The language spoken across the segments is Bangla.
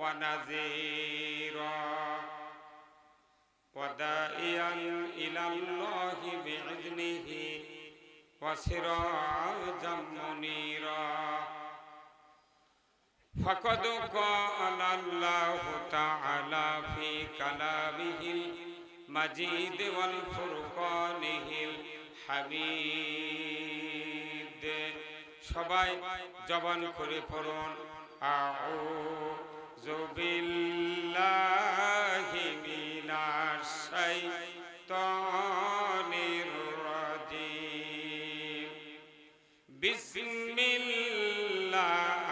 ونذيرا ودائيا إلى الله بإذنه وسراجا منيرا فقد قال الله تعالى في كلامه المجيد والفرقانه الحميد সবাই জবান করে পড়ুন بالله من الشيطان الرجيم بسم الله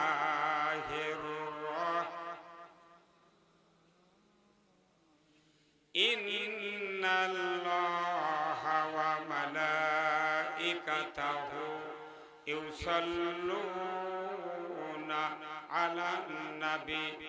الرحمن إن الله وملائكته يصلون على النبي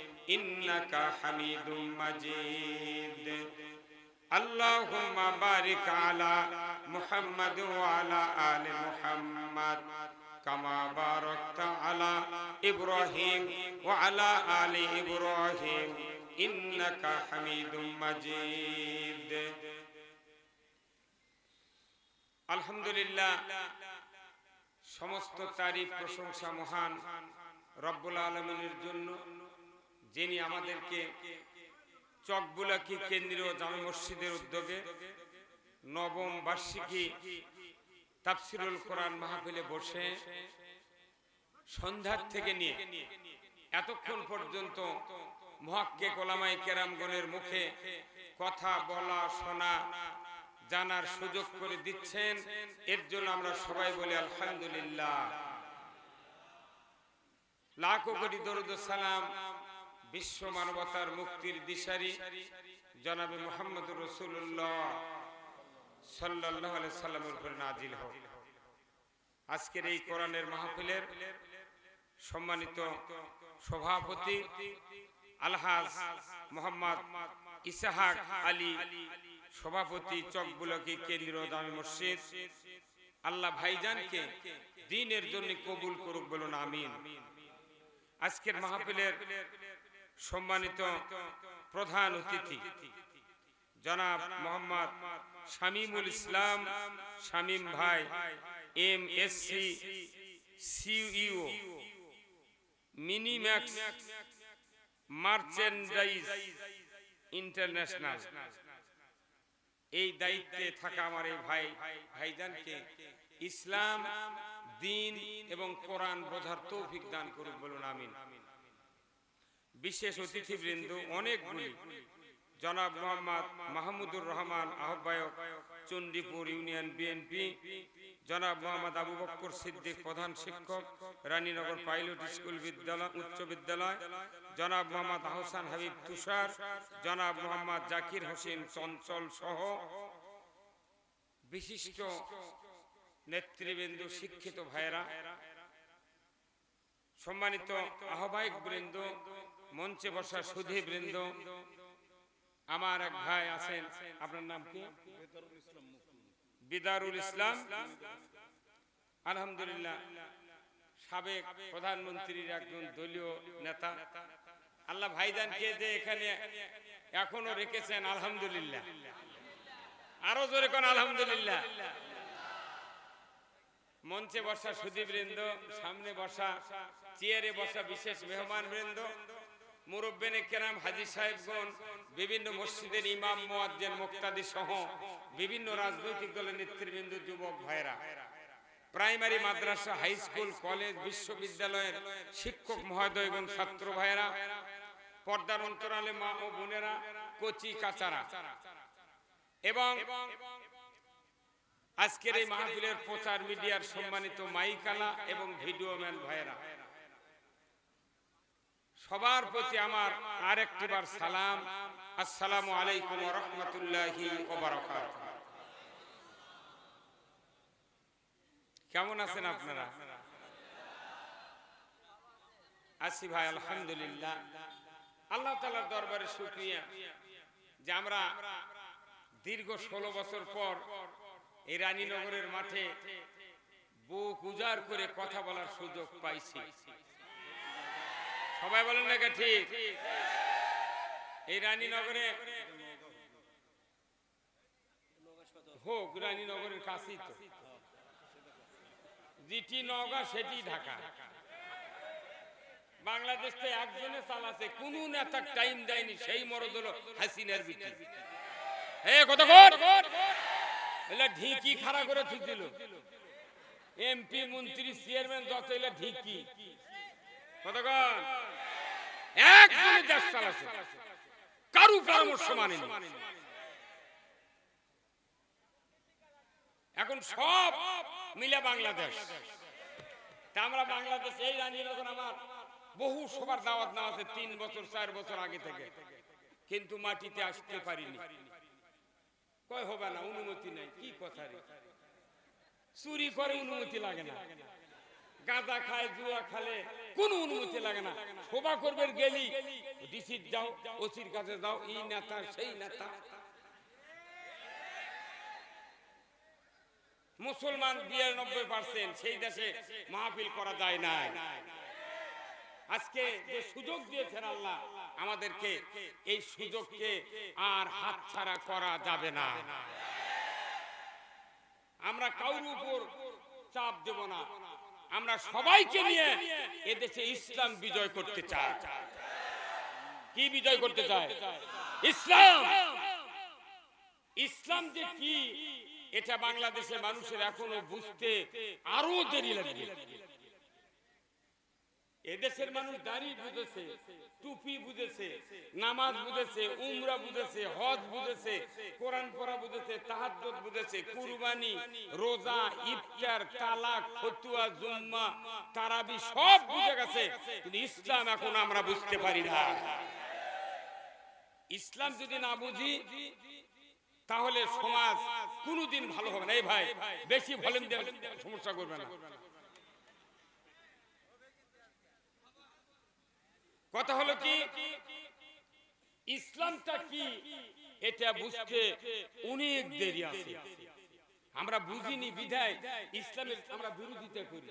ইন্নাকা হামিদুম মাজিদ। আল্লাহুম্মা আলহামদুলিল্লাহ সমস্ত তারিফ প্রশংসা মহান রব্বুল আলমিনের জন্য। যিনি আমাদেরকে চকবুলাকি কেন্দ্রীয় জামে মসজিদের উদ্যোগে নবম বার্ষিকী তাফসিরুল কোরআন মাহফিলে বসে সন্ধ্যার থেকে নিয়ে এতক্ষণ পর্যন্ত মহাক্কে কোলামাই কেরামগণের মুখে কথা বলা, শোনা, জানার সুযোগ করে দিচ্ছেন। এর জন্য আমরা সবাই বলি আলহামদুলিল্লাহ। লাখো কোটি দরুদ সালাম বিশ্ব মানবতার মুক্তির দিশারি জনাবে মোহাম্মদ রসুল্লাহ সাল্লাহ সাল্লামের উপরে নাজিল হোক। আজকের এই কোরআনের মাহফিলের সম্মানিত সভাপতি আলহাজ মোহাম্মদ ইসাহাক আলী, সভাপতি চকবুলকি কেন্দ্রীয় দামি মসজিদ। আল্লাহ ভাইজানকে দিনের জন্য কবুল করুক বলুন, আমিন। আজকের মাহফিলের সম্মানিত প্রধান অতিথি, জনাব মোহাম্মদ শামিমুল ইসলাম শামিম ভাই M S C CEO, Minimax merchandise international. এই দায়িত্বে থাকা আমার এই ভাই, ভাইজানকে ইসলাম, দিন এবং কোরআন বোঝার তৌফিক দান করুক, বলুন, আমিন। বিশেষ অতিথিবৃন্দ অনেকগুলি জনাব মোহাম্মদ মাহমুদুর রহমান আহ্বায়ক চণ্ডীপুর ইউনিয়ন বিএনপি। জনাব মোহাম্মদ আবু বক্কর সিদ্দিক প্রধান শিক্ষক রানীনগর পাইলট স্কুল বিদ্যালয় উচ্চ বিদ্যালয়। জনাব মোহাম্মদ আহসান হাবিব তুষার। জনাব মোহাম্মদ জাকির হোসেন চঞ্চল সহ বিশিষ্ট নেতৃবৃন্দ শিক্ষিত ভাইরা সম্মানিত আহ্বায়ক বৃন্দ। মঞ্চে বসা সুধী বৃন্দ। আমার এক ভাই আছেন, আপনার নাম কি? বিদারুল ইসলাম। আলহামদুলিল্লাহ, সাবেক প্রধানমন্ত্রীর একজন দলীয় নেতা। আল্লাহ ভাইজানকে যে এখানে এখনও রেখেছেন, আলহামদুলিল্লাহ। আরও জোরে কোন আলহামদুলিল্লাহ। মঞ্চে বসা সুদীপ বৃন্দ, সামনে বসা, চেয়ারে বসা বিশেষ মেহমান বৃন্দ। কেরাম হাজি সাহেবগণ, বিভিন্ন মসজিদের ইমাম, মোয়াজ্জেন, মুক্তাদি সহ বিভিন্ন রাজনৈতিক দলের নেতৃবৃন্দ, যুবক ভাইরা প্রাইমারি মাদ্রাসা, হাই স্কুল, কলেজ, বিশ্ববিদ্যালয়ের শিক্ষক মহোদয় এবং ছাত্র ভাইরা পর্দার অন্তরালে মা ও বোনেরা, কচি কাচারা। এবং আজকের এই মাহফিলের প্রচার মিডিয়ার সম্মানিত মাইকালা এবং ভিডিও ম্যান ভাইয়েরা। সবার প্রতি আমার আরেকটিবার সালাম। আসসালামু আলাইকুম রহমতুল্লাহি কেমন আছেন আপনারা? আসি ভাই, আলহামদুলিল্লাহ। আল্লাহ তালার দরবারে শুক্রিয়া যে আমরা দীর্ঘ ষোলো বছর পর এই রানীনগরের মাঠে বুক উজাড় করে কথা বলার সুযোগ পাইছি। সবাই বলেন না ঠিক? এই রানীনগরে হোক, রানীনগরের কাছেই তো। যেটি নওগাঁ, সেটি ঢাকা। বাংলাদেশ তো একজনে চালাচ্ছে কোন নেতার টাইম দেয়নি, সেই মরদ হলো হাসিনার বিটি। হে কত এলা ঢিকি খাড়া করে থুছিল এমপি, মন্ত্রী চেয়ারম্যান যত এলা ঢিকি। এখন সব মিলে বাংলাদেশ। তা আমরা বাংলাদেশ, এই যখন আমার বহু সবার দাওয়াত নেওয়া আছে, তিন বছর, চার বছর আগে থেকে। কিন্তু মাটিতে আসতে পারিনি। কয় হবে না, অনুমতি নাই, কি কথা চুরি করে অনুমতি লাগে না। গাঁজা খায়, জুয়া খালে, কোনো অনুমতি লাগে না। শোভা করবে গেলি, ডিসির যাও, ওসির কাছে যাও, এই নেতা, সেই নেতা। মুসলমান বিরানব্বই পার্সেন্ট সেই দেশে মাহফিল করা যায় না আজকে যে সুযোগ দিয়েছেন আল্লাহ, আমাদেরকে এই সুযোগকে আর হাতছাড়া করা যাবে না। আমরা কাউর উপর চাপ দেব না। আমরা সবাইকে নিয়ে এদেশে ইসলাম বিজয় করতে চাই। কি বিজয় করতে চায় ইসলাম! ইসলাম যে কি, এটা বাংলাদেশের মানুষের এখনও বুঝতে আরও দেরি লাগবে। এদেশের মানুষ দাঁড়িয়ে বুঝেছে, টুপি বুঝেছে, নামাজ বুঝেছে, উমরা বুঝেছে, হজ বুঝেছে, কোরআন পড়া বুঝেছে, তাহাজ্জুদ বুঝেছে, কুরবানি, রোজা ইফতার তালাক, ফতুয়া, জুম্মা, তারাবি সব বুঝে গেছে, কিন্তু ইসলাম এখন আমরা বুঝতে পারি না। ইসলাম যদি না বুঝি, তাহলে সমাজ কোনোদিন ভালো হবে না। এই ভাই, বেশি ভলিউম দিয়ে সমস্যা করবে না। কথা হলো কি, ইসলামটা কি? এটা বুঝতে অনেক দেরি আছে। আমরা বুঝিনি বিধায় ইসলামের আমরা বিরোধিতা করি।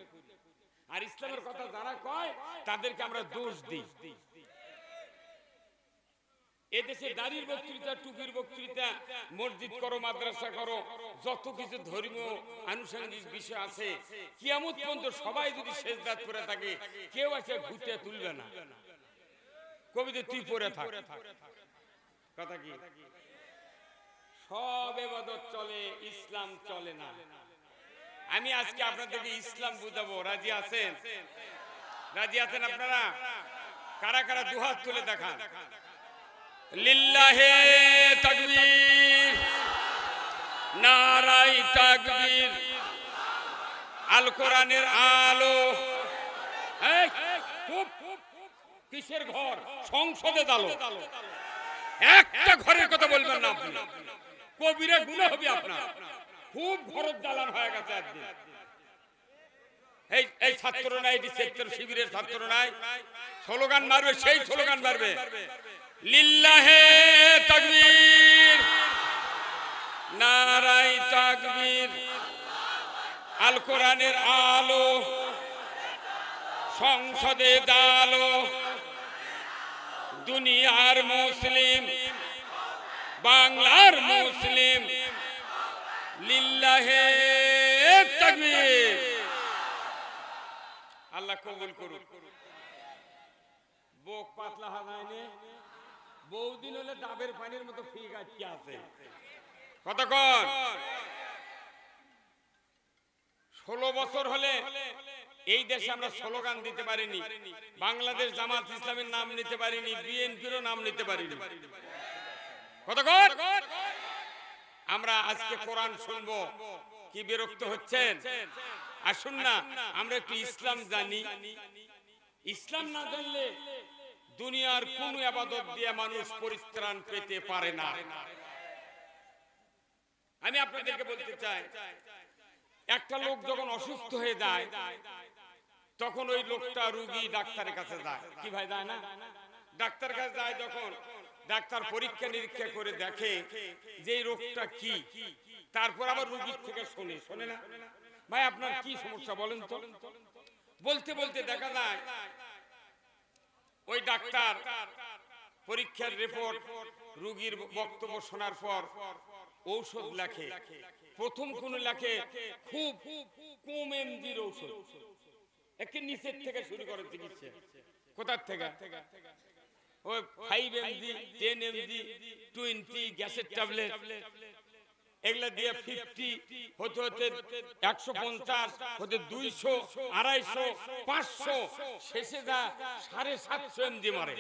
আর ইসলামের কথা যারা কয়, তাদেরকে আমরা দোষ দিই। এদেশে বক্তৃতা, টুপির বক্তৃতা, মসজিদ করো, মাদ্রাসা করো, যত কিছু ধর্মীয় আনুষঙ্গিক বিষয় আছে, কিয়ামত পর্যন্ত সবাই যদি শেষ দাঁত করে থাকে, কেউ আছে ঘুরতে তুলবে না। কবিতে তুই পরে থাক। কথা কি? সব এবাদত চলে, ইসলাম চলে না। আমি আজকে আপনাদেরকে ইসলাম বুঝাবো। রাজি আছেন? রাজি আছেন আপনারা? কারা কারা দুহাত তুলে দেখান? লিল্লাহে তাকবীর নারাই তাকবীর আল। কোরআনের আলো কিসের ঘর? সংসদে দালো। একটা ঘরের কথা বলবেন না আপনি। কবিরে গুণা হবে আপনার। খুব ঘরের জ্বালান হয়ে গেছে একদিন। এই এই ছাত্র নাই এটি সেক্টর শিবিরের ছাত্র নাই। স্লোগান মারবে, সেই স্লোগান মারবে। লিল্লাহে তাকবীর নারাই তাকবীর আল কোরআনের আলো, সংসদে দালো, দুনিয়ার মুসলিম বাংলার মুসলিম। লিল্লাহে তাকবীর। আল্লাহ কবুল করুন বোক পাতলা হলে ডাবের পানির মতো ফিক আটকে আছে। কতক্ষণ ষোলো বছর হলে এই দেশে আমরা স্লোগান দিতে পারিনি। বাংলাদেশ জামাত ইসলামের নাম নিতে পারিনি, বিএনপিরও নাম নিতে পারিনি। আমরা আজকে কোরআন শুনব। কি বিরক্ত হচ্ছেন? আসুন না, আমরা একটু ইসলাম জানি। ইসলাম না জানলে দুনিয়ার কোন আবাদত দিয়ে মানুষ পরিত্রাণ পেতে পারে না। আমি আপনাদেরকে বলতে চাই, একটা লোক যখন অসুস্থ হয়ে যায়, তখন ওই লোকটা রুগী ডাক্তারের কাছে যায়। কি ভাই, যায় না? ডাক্তার কাছে যায় যখন ডাক্তার পরীক্ষা নিরীক্ষা করে দেখে যে রোগটা কি, তারপর আবার রুগীর থেকে শোনে শোনে না। ভাই, আপনার কি সমস্যা বলেন তো? বলতে বলতে দেখা যায় ওই ডাক্তার পরীক্ষার রিপোর্ট রুগীর বক্তব্য শোনার পর ঔষধ লেখে। প্রথম কোন লেখে খুব কম এমজির ঔষধ। একে নিচের থেকে শুরু করে চিকিৎসা। কোথার থেকে? ওই five mg ten mg twenty গ্যাসের ট্যাবলেট, এগুলা দিয়ে ফিফটি হতে হতে একশো পঞ্চাশ, হতে দুইশো, আড়াইশো, পাঁচশো, শেষে যা সাড়ে সাতশো এমজি মারে।